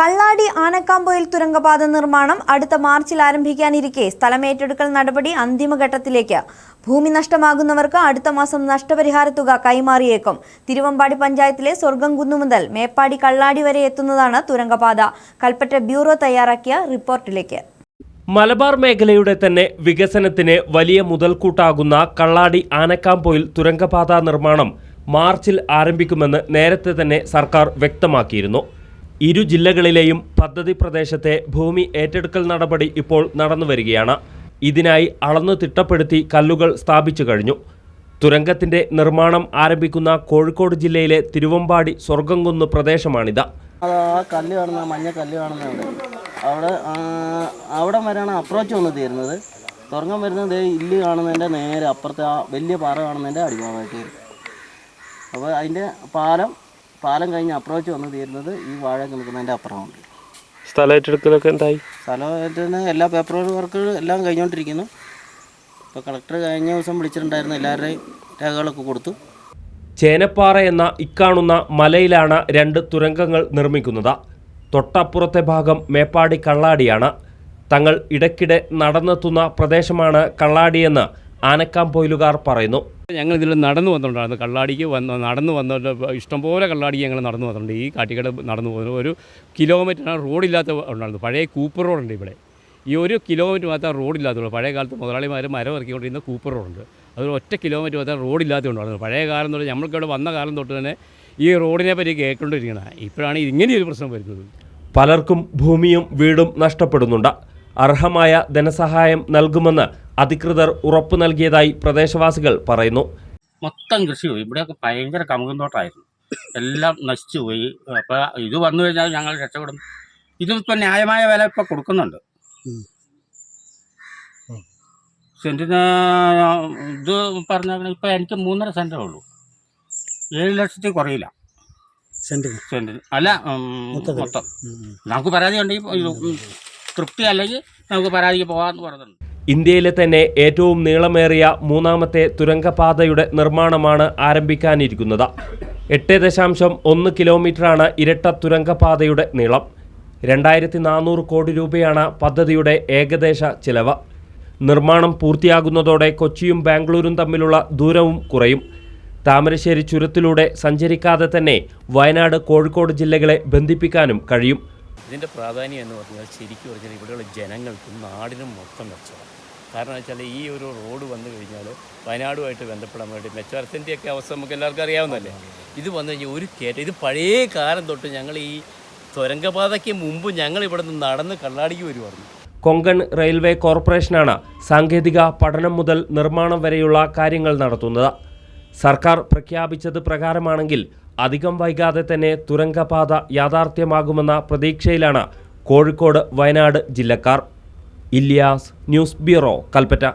കള്ളാടി ആനക്കാമ്പൊയിൽ തുരങ്കപാത നിർമ്മാണം അടുത്ത മാർച്ചിൽ ആരംഭിക്കാനിരിക്കെ. സ്ഥലമേറ്റെടുക്കൽ നടപടി അന്തിമഘട്ടത്തിലേക്ക്. ഭൂമി നഷ്ടമാകുന്നവർക്ക് അടുത്ത മാസം നഷ്ടപരിഹാര തുക കൈമാറിയേക്കും. തിരുവമ്പാടി പഞ്ചായത്തിലെ സ്വർഗംകുന്നു മുതൽ മേപ്പാടി കള്ളാടി വരെ എത്തുന്നതാണ് തുരങ്കപാത. കൽപ്പറ്റ ബ്യൂറോ തയ്യാറാക്കിയ റിപ്പോർട്ടിലേക്ക്. മലബാർ മേഖലയുടെ തന്നെ വികസനത്തിന് വലിയ മുതൽക്കൂട്ടാകുന്ന കള്ളാടി ആനക്കാമ്പോയിൽ തുരങ്കപാത നിർമ്മാണം മാർച്ചിൽ ആരംഭിക്കുമെന്ന് നേരത്തെ തന്നെ സർക്കാർ വ്യക്തമാക്കിയിരുന്നു. ഇരു ജില്ലകളിലെയും പദ്ധതി പ്രദേശത്തെ ഭൂമി ഏറ്റെടുക്കൽ നടപടി ഇപ്പോൾ നടന്നു വരികയാണ്. ഇതിനായി അളന്നു തിട്ടപ്പെടുത്തി കല്ലുകൾ സ്ഥാപിച്ചു കഴിഞ്ഞു. തുരങ്കത്തിന്റെ നിർമ്മാണം ആരംഭിക്കുന്ന കോഴിക്കോട് ജില്ലയിലെ തിരുവമ്പാടി സ്വർഗംകുന്ന് പ്രദേശമാണിത്. കല്ല് കാണുന്ന മഞ്ഞ കല്ല് കാണുന്ന അവിടെ. അവിടെ വരെയാണ് അപ്രോച്ച് വന്ന് തീരുന്നത്. തുറങ്ങാൻ വരുന്നത് ഇല്ല് കാണുന്നതിന്റെ നേരെ അപ്പുറത്തെ ആ വലിയ പാറ കാണുന്നതിന്റെ അടിഭാഗമായിട്ട്. വരും അപ്പോൾ അതിന്റെ പാലം പാലം കഴിഞ്ഞ് അപ്രോച്ച് വന്ന് തീരുന്നത് ഈ വാഴ നിൽക്കുന്നതിന്റെ അപ്പുറമുണ്ട് സ്ഥലം ഏറ്റെടുക്കലൊക്കെ എന്തായി? സ്ഥലമായിട്ട് എല്ലാ പേപ്പർ വർക്ക് എല്ലാം കഴിഞ്ഞുകൊണ്ടിരിക്കുന്നു ഇപ്പോൾ കളക്ടർ കഴിഞ്ഞ ദിവസം വിളിച്ചിട്ടുണ്ടായിരുന്നു എല്ലാവരുടെയും രേഖകളൊക്കെ കൊടുത്തു. ചേനപ്പാറ എന്ന ഇക്കാണുന്ന മലയിലാണ് രണ്ട് തുരങ്കങ്ങൾ നിർമ്മിക്കുന്നത്. തൊട്ടപ്പുറത്തെ ഭാഗം മേപ്പാടി കള്ളാടിയാണ്. തങ്ങൾ ഇടയ്ക്കിടെ നടന്നെത്തുന്ന പ്രദേശമാണ് കള്ളാടിയെന്ന് ആനക്കാംപൊയിലുകാർ പറയുന്നു. ഞങ്ങൾ ഇതിൽ നടന്നു വന്നിട്ടുണ്ടായിരുന്നു കള്ളാടിക്ക് വന്ന് നടന്നു വന്നിട്ട് ഇഷ്ടംപോലെ കള്ളാടിക്ക് ഞങ്ങൾ നടന്നു വന്നിട്ടുണ്ട്. ഈ കാട്ടിക്കട നടന്നു പോകുന്നത് ഒരു കിലോമീറ്റർ റോഡില്ലാത്ത ഉണ്ടായിരുന്നു പഴയ കൂപ്പർ റോഡുണ്ട് ഇവിടെ. ഈ ഒരു കിലോമീറ്റർ മാത്രം റോഡില്ലാത്തുള്ളൂ. പഴയ കാലത്ത് മുതലാളിമാർ മരം ഇറക്കിക്കൊണ്ടിരുന്ന കൂപ്പർ റോഡുണ്ട്. അത് ഒറ്റ കിലോമീറ്റർ മാത്രം റോഡില്ലാത്തതുകൊണ്ടായിരുന്നു പഴയ കാലം തൊട്ട് നമ്മൾക്കിവിടെ വന്ന കാലം തൊട്ട് തന്നെ ഈ റോഡിനെ പറ്റി കേൾക്കൊണ്ടിരിക്കണം ഇപ്പോഴാണ് ഇങ്ങനെയൊരു പ്രശ്നം വരുന്നത്. പലർക്കും ഭൂമിയും വീടും നഷ്ടപ്പെടുന്നുണ്ട്. അർഹമായ ധനസഹായം നൽകുമെന്ന് അധികൃതർ ഉറപ്പു നൽകിയതായി പ്രദേശവാസികൾ പറയുന്നു. മൊത്തം കൃഷി പോയി. ഇവിടെയൊക്കെ ഭയങ്കര കമുകും തോട്ടമായിരുന്നു എല്ലാം നശിച്ചു പോയി. അപ്പോൾ ഇത് വന്നു കഴിഞ്ഞാൽ ഞങ്ങൾ രക്ഷപ്പെടും. ഇതിപ്പോ ന്യായമായ വില ഇപ്പൊ കൊടുക്കുന്നുണ്ട്. സെന്റിന് ഇത് പറഞ്ഞാൽ ഇപ്പൊ എനിക്ക് മൂന്നര സെന്റേ ഉള്ളൂ. ഏഴ് ലക്ഷത്തിൽ കുറയില്ല. സെന്റിന് സെന്റിന് അല്ല മൊത്തം. നമുക്ക് പരാതി ഉണ്ടെങ്കിൽ തൃപ്തി അല്ലെങ്കിൽ നമുക്ക് പരാതിക്ക് പോകാമെന്ന് പറഞ്ഞിട്ടുണ്ട്. ഇന്ത്യയിലെ തന്നെ ഏറ്റവും നീളമേറിയ മൂന്നാമത്തെ തുരങ്കപാതയുടെ നിർമ്മാണമാണ് ആരംഭിക്കാനിരിക്കുന്നത്. എട്ട് ദശാംശം ഒന്ന് കിലോമീറ്ററാണ് ഇരട്ട തുരങ്കപാതയുടെ നീളം. രണ്ടായിരത്തി നാനൂറ് കോടി രൂപയാണ് പദ്ധതിയുടെ ഏകദേശ ചിലവ്. നിർമ്മാണം പൂർത്തിയാകുന്നതോടെ കൊച്ചിയും ബാംഗ്ലൂരും തമ്മിലുള്ള ദൂരവും കുറയും. താമരശ്ശേരി ചുരത്തിലൂടെ സഞ്ചരിക്കാതെ തന്നെ വയനാട് കോഴിക്കോട് ജില്ലകളെ ബന്ധിപ്പിക്കാനും കഴിയും. ഇതിന്റെ പ്രാധാന്യം എന്ന് പറഞ്ഞാൽ ശരിക്കും പറഞ്ഞാൽ ഇവിടെയുള്ള ജനങ്ങൾക്കും നാടിനും മൊത്തം മെച്ചമാണ്. കാരണം വെച്ചാൽ ഈ ഒരു റോഡ് വന്നു കഴിഞ്ഞാൽ വയനാടുമായിട്ട് ബന്ധപ്പെടാൻ വേണ്ടി മെച്ചവർത്തിന്റെയൊക്കെ അവസ്ഥ നമുക്ക് എല്ലാവർക്കും അറിയാവുന്നതല്ലേ? ഇത് വന്നു കഴിഞ്ഞാൽ ഒരു കയറ്റം. ഇത് പഴയ കാലം തൊട്ട് ഞങ്ങൾ ഈ തുരങ്കപാതയ്ക്ക് മുമ്പ് ഞങ്ങൾ ഇവിടെ നിന്ന് നടന്ന് കള്ളാടിക്ക് വരുമായിരുന്നു കൊങ്കൺ റെയിൽവേ കോർപ്പറേഷനാണ് സാങ്കേതിക പഠനം മുതൽ നിർമ്മാണം വരെയുള്ള കാര്യങ്ങൾ നടത്തുന്നത്. സർക്കാർ പ്രഖ്യാപിച്ചത് പ്രകാരമാണെങ്കിൽ അധികം വൈകാതെ തന്നെ തുരങ്കപാത യാഥാർത്ഥ്യമാകുമെന്ന പ്രതീക്ഷയിലാണ് Kozhikode Wayanad ജില്ലക്കാർ. Ilyas news bureau Kalpetta.